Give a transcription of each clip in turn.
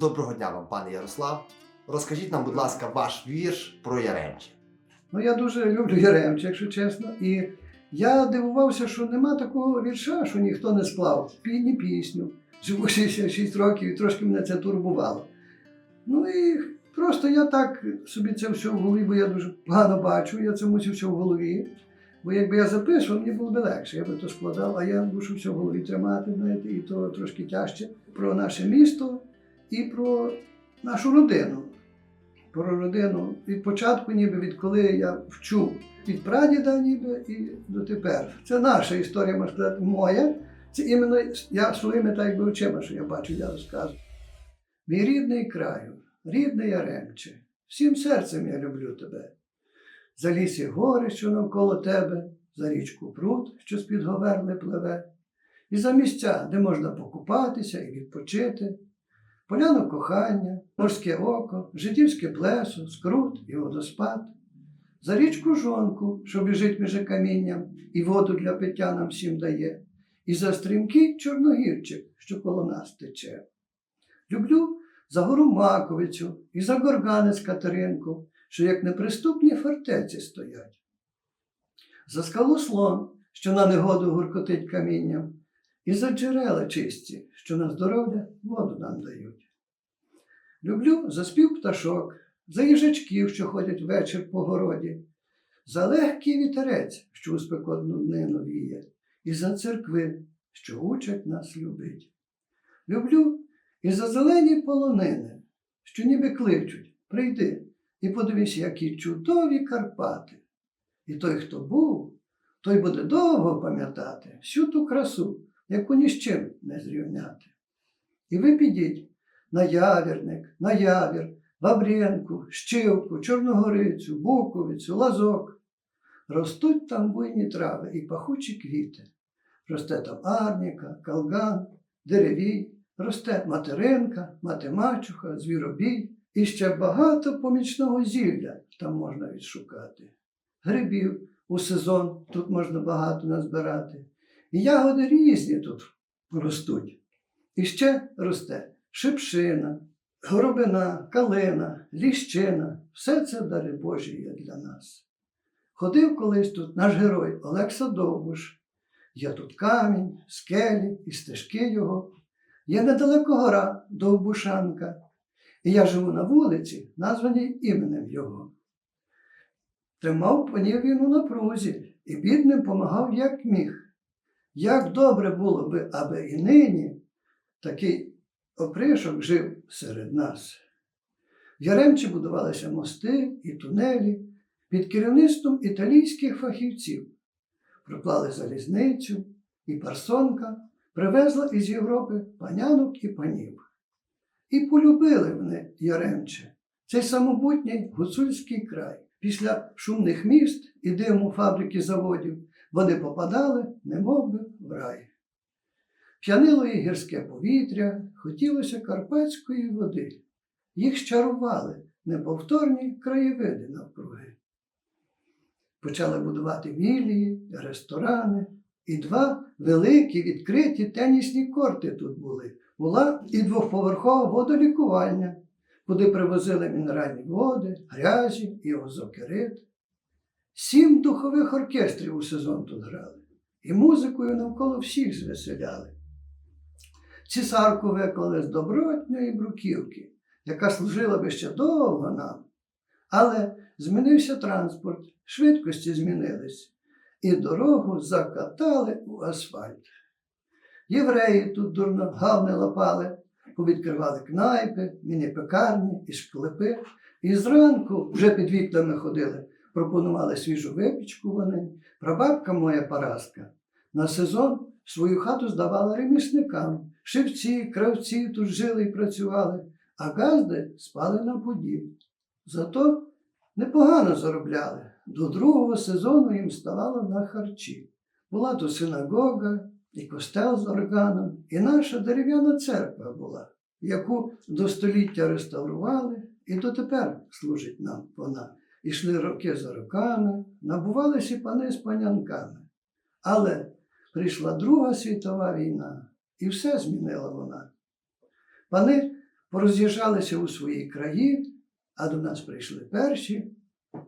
Доброго дня вам, пане Ярослав. Розкажіть нам, будь ласка, ваш вірш про Яремче. Ну, я дуже люблю Яремче, якщо чесно. І я дивувався, що нема такого вірша, що ніхто не склав. Пі- пісню. Живу 66 років і трошки мене це турбувало. Ну і просто я так собі це все в голові, бо я дуже погано бачу, я це мусив все в голові. Бо якби я записував, мені було б легше, я би то складав, а я мушу все в голові тримати, знаєте, і то трошки тяжче. Про наше місто і про нашу родину. Про родину від початку, ніби відколи я вчу від прадіда, ніби і дотепер. Це наша історія, можна сказати, моя. Це іменно я своїми так якби очима, що я бачу, я розказую. Мій рідний краю, рідний Яремче, всім серцем я люблю тебе. За лісі гори, що навколо тебе, за річку пруд, що з-під говерли пливе, і за місця, де можна покупатися і відпочити, поляну кохання, морське око, жидівське плесо, скрут і водоспад, за річку жонку, що біжить між камінням, і воду для пиття нам всім дає, і за стрімкий чорногірчик, що коло нас тече. Люблю за гору Маковицю і за горганець Катеринку, що як неприступні фортеці стоять. За скалу слон, що на негоду гуркотить камінням, і за джерела чисті, що на здоров'я воду нам дають. Люблю за спів пташок, за їжачків, що ходять вечір по городі, за легкий вітерець, що у спекотну днину віє, і за церкви, що учать нас любить. Люблю і за зелені полонини, що ніби кличуть, прийди і подивись, які чудові Карпати. І той, хто був, той буде довго пам'ятати всю ту красу, яку ні з чим не зрівняти. І ви підіть на Явірник, на Явір, Бабрєнку, Щивку, Чорногорицю, Буковицю, Лазок. Ростуть там буйні трави і пахучі квіти. Росте там арніка, калган, деревій, росте материнка, матемачуха, звіробій. І ще багато помічного зілля там можна відшукати. Грибів у сезон тут можна багато назбирати. І ягоди різні тут ростуть. І ще росте шипшина, горобина, калина, ліщина. Все це дари Божі є для нас. Ходив колись тут наш герой Олекса Довбуш. Є тут камінь, скелі і стежки його. Є недалеко гора Довбушанка. І я живу на вулиці, названій іменем його. Тримав панів він у напрузі і бідним помагав, як міг. Як добре було би, аби і нині такий опришок жив серед нас. В Яремчі будувалися мости і тунелі під керівництвом італійських фахівців. Проклали залізницю, і парсонка привезла із Європи панянок і панів. І полюбили вони Яремче, цей самобутній гуцульський край. Після шумних міст і диму фабрики заводів вони попадали, немов би, в рай. П'янило їх гірське повітря, хотілося карпатської води. Їх щарували неповторні краєвиди навкруги. Почали будувати вілії, ресторани, і два великі відкриті тенісні корти тут були. Була і двохповерхова водолікувальня, куди привозили мінеральні води, грязі і озокерит. Сім духових оркестрів у сезон тут грали, і музикою навколо всіх звеселяли. Цісарку виклали з добротньої бруківки, яка служила би ще довго нам. Але змінився транспорт, швидкості змінились, і дорогу закатали у асфальт. Євреї тут дурно гавни лапали, повідкривали кнайпи, міні-пекарні і шклепи. І зранку вже під вікнами ходили, пропонували свіжу випічку вони. Прабабка моя Параска на сезон свою хату здавала ремісникам. Шивці, кравці тут жили і працювали, а газди спали на поді. Зато непогано заробляли. До другого сезону їм ставало на харчі. Була то синагога, і костел з органом, і наша дерев'яна церква була, яку до століття реставрували, і дотепер служить нам вона. Ішли роки за роками, набувалися пани з панянками. Але прийшла Друга світова війна, і все змінила вона. Пани пороз'їжджалися у свої краї, а до нас прийшли перші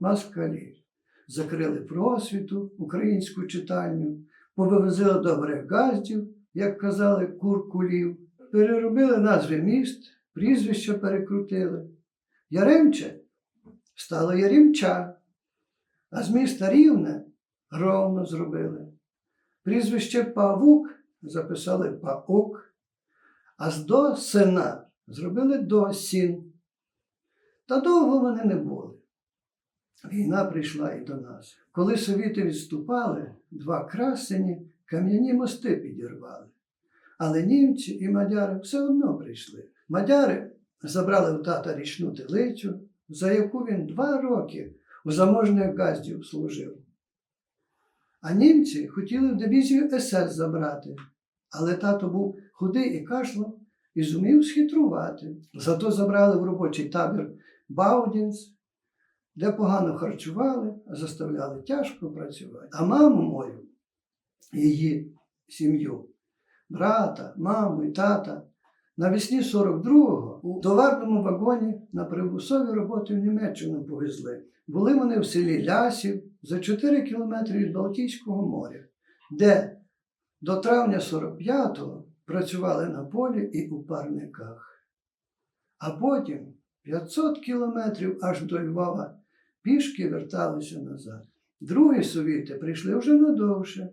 москалі. Закрили просвіту, українську читальню, повивезли добрих газдів, як казали, куркулів, переробили назви міст, прізвища перекрутили. Яремче стало Яремча, а з міста Рівне ровно зробили. Прізвище Павук записали Паук, а з до сина зробили досін. Та довго вони не були. Війна прийшла і до нас. Коли совіти відступали, два красені кам'яні мости підірвали. Але німці і мадяри все одно прийшли. Мадяри забрали у тата річну телицю, за яку він два роки у заможних газдів служив. А німці хотіли в дивізію СС забрати, але тато був худий і кашло і зумів схитрувати. Зато забрали в робочий табір Баудінс, де погано харчували, а заставляли тяжко працювати. А маму мою, її сім'ю, брата, маму і тата, навесні 42-го у товарному вагоні на примусові роботи в Німеччину повезли. Були вони в селі Лясів за 4 кілометри від Балтійського моря, де до травня 45-го працювали на полі і у парниках. А потім 500 кілометрів аж до Львова пішки верталися назад. Другі совіти прийшли вже надовше,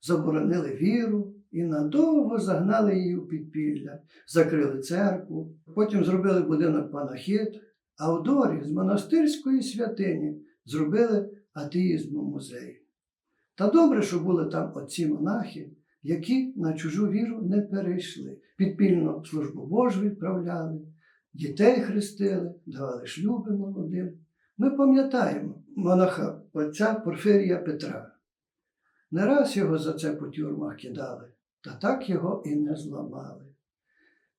заборонили віру і надовго загнали її у підпілля, закрили церкву, потім зробили будинок панахід, а у дорі з монастирської святині зробили атеїзму музей. Та добре, що були там отці монахи, які на чужу віру не перейшли, підпільно службу Божу відправляли, дітей хрестили, давали шлюби молодим. Ми пам'ятаємо монаха отця Порфирія Петра. Не раз його за це по тюрмах кидали, та так його і не зламали.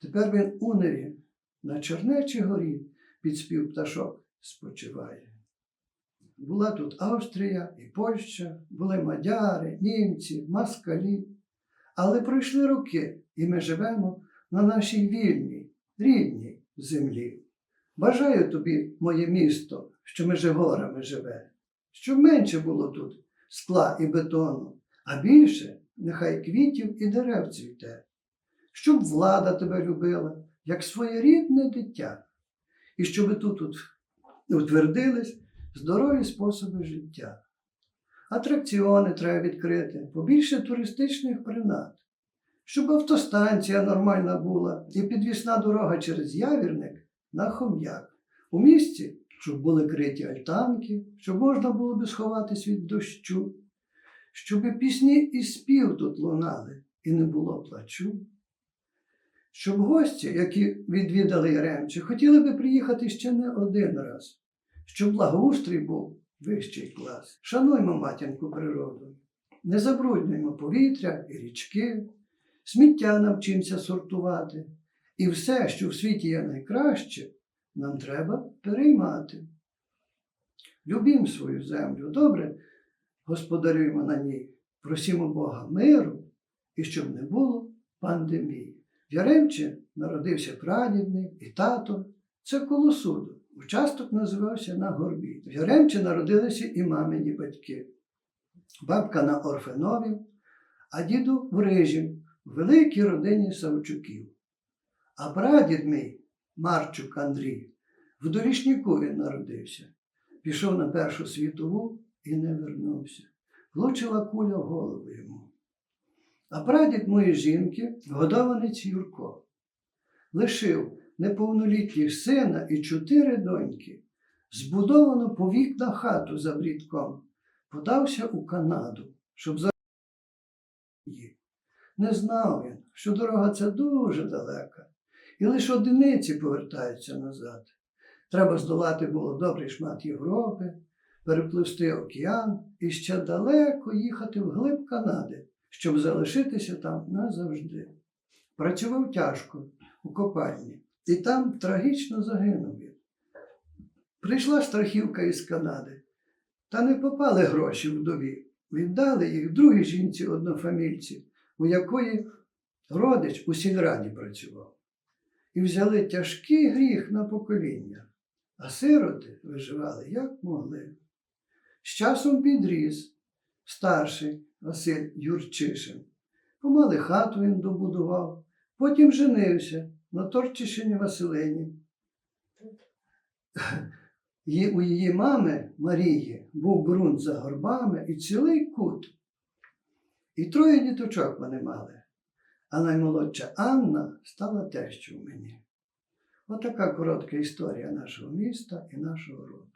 Тепер він у неві на Чернечій горі під спів пташок спочиває. Була тут Австрія і Польща, були мадяри, німці, москалі. Але пройшли роки, і ми живемо на нашій вільній, рідній землі. Бажаю тобі, моє місто, що межи горами живе, щоб менше було тут скла і бетону, а більше нехай квітів і дерев цвіте, щоб влада тебе любила, як своє рідне дитя, і щоб тут тут утвердились здорові способи життя. Атракціони треба відкрити, побільше туристичних принад, щоб автостанція нормальна була і підвісна дорога через явірник на хом'як. У місті, щоб були криті альтанки, щоб можна було би сховатись від дощу, щоб пісні і спів тут лунали і не було плачу. Щоб гості, які відвідали Яремче, хотіли би приїхати ще не один раз, щоб благоустрій був вищий клас. Шануймо матінку природу, не забруднюймо повітря і річки, сміття навчимося сортувати. І все, що в світі є найкраще, нам треба переймати. Любім свою землю, добре господарюємо на ній, просімо Бога миру і щоб не було пандемії. В Яремче народився прадід мій і тато. Це коло суду. Участок називався на горбі. В Яремче народилися і мамині батьки. Бабка на Орфенові, а діду в Рижі, в великій родині Савчуків. А прадід мій, Марчук Андрій, в Дорішніку він народився. Пішов на Першу світову і не вернувся. Влучила куля в голову йому. А прадід моєї жінки, годованець Юрко, лишив неповнолітніх сина і чотири доньки, збудовану по вікна хату за брідком, подався у Канаду, щоб за її. Не знав він, що дорога ця дуже далека, і лише одиниці повертаються назад. Треба здолати було добрий шмат Європи, перепливсти океан і ще далеко їхати в глиб Канади, щоб залишитися там назавжди. Працював тяжко у копальні, і там трагічно загинув він. Прийшла страхівка із Канади, та не попали гроші вдові. Віддали їх другій жінці однофамільці, у якої родич у сільраді працював. і взяли тяжкий гріх на покоління, а сироти виживали як могли. З часом підріс старший Василь Юрчишин. Помали хату він добудував, потім женився на Торчишині Василині. У її мами Марії був ґрунт за горбами і цілий кут. І троє діточок вони мали. А наймолодша Анна стала тещою мені. Отака коротка історія нашого міста і нашого роду.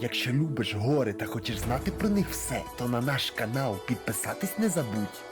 Якщо любиш гори та хочеш знати про них все, то на наш канал підписатись не забудь.